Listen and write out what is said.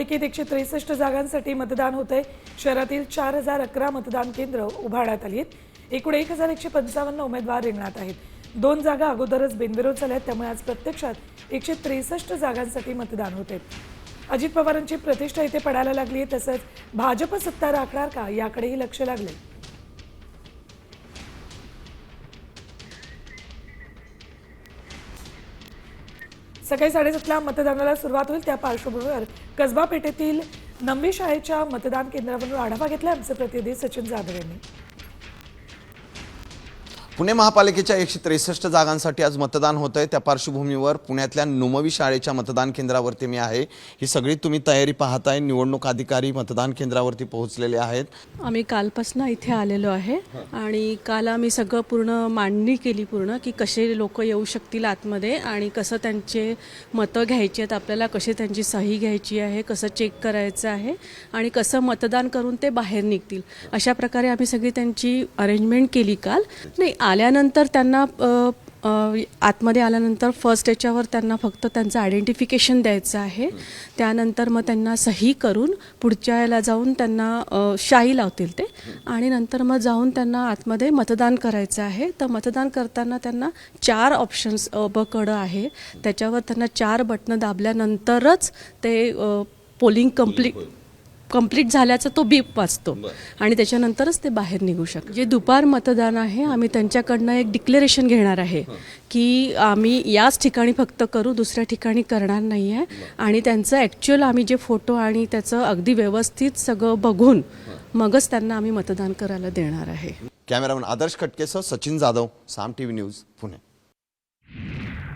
महापालिकेत एकशे त्रेसष्ट जागांसाठी मतदान होतंय. शहरातील चार हजार अकरा मतदान केंद्र उभारण्यात आली आहेत. एकूण एक हजार एकशे पंचावन्न उमेदवार रिंगणात आहेत. दोन जागा अगोदरच बिनविरोध झाल्या आहेत त्यामुळे आज प्रत्यक्षात एकशे त्रेसष्ट जागांसाठी मतदान होते अजित पवारांची प्रतिष्ठा इथे पडायला लागली आहे तसंच भाजप सत्ता राखणार का याकडेही लक्ष लागले सकाळी साडेसातला मतदानाला सुरुवात होईल. त्या पार्श्वभूमीवर कसबा पेठेतील नववी शाळेच्या मतदान केंद्रावरून आढावा घेतला आमचे प्रतिनिधी सचिन जाधव यांनी. पुणे महापालिकेच्या एकशे त्रेसष्ट जागांसाठी आज मतदान होत आहे त्या पार्श्वभूमीवर पुण्यातल्या नुमवी शाळेच्या मतदान केंद्रावरती मी आहे. ही सगळी तुम्ही तयारी पाहताय. निवडणूक अधिकारी मतदान केंद्रावरती पोहोचलेले आहेत. आम्ही कालपासून इथे आलेलो आहे. आणि काल आम्ही सगळं पूर्ण मांडणी केली पूर्ण की कसे लोक येऊ शकतील आतमध्ये आणि कसं त्यांचे मतं घ्यायची आहेत आपल्याला कसे त्यांची सही घ्यायची आहे कसं चेक करायचं आहे आणि कसं मतदान करून ते बाहेर निघतील. अशा प्रकारे आम्ही सगळी त्यांची अरेंजमेंट केली काल. नाही आल्यानंतर त्यांना आतमध्ये आल्यानंतर फर्स्ट याच्यावर त्यांना फक्त त्यांचं आयडेंटिफिकेशन द्यायचं आहे. त्यानंतर मग त्यांना सही करून पुढच्या याला जाऊन त्यांना शाई लावतील ते. आणि नंतर मग जाऊन त्यांना आतमध्ये मतदान करायचं आहे. तर मतदान करताना त्यांना चार ऑप्शन्स बकडं आहे. त्याच्यावर त्यांना चार बटणं दाबल्यानंतरच ते पोलिंग कंप्लीट कंप्लीट झाल्याचा तो बीप वाचतो. आणि त्याच्यानंतरच ते बाहेर निघू शकतो. जे दुपार मतदान आहे आम्ही त्यांच्याकडनं एक डिक्लेरेशन घेणार आहे की आम्ही याच ठिकाणी फक्त करू दुसऱ्या ठिकाणी करणार नाही आहे आणि त्यांचं ॲक्च्युअल आम्ही जे फोटो आणि त्याचं अगदी व्यवस्थित सगळं बघून मगच त्यांना आम्ही मतदान करायला देणार आहे. Cameraman Adarsh खटकेसह Sachin Jadhav Saam T V news Pune.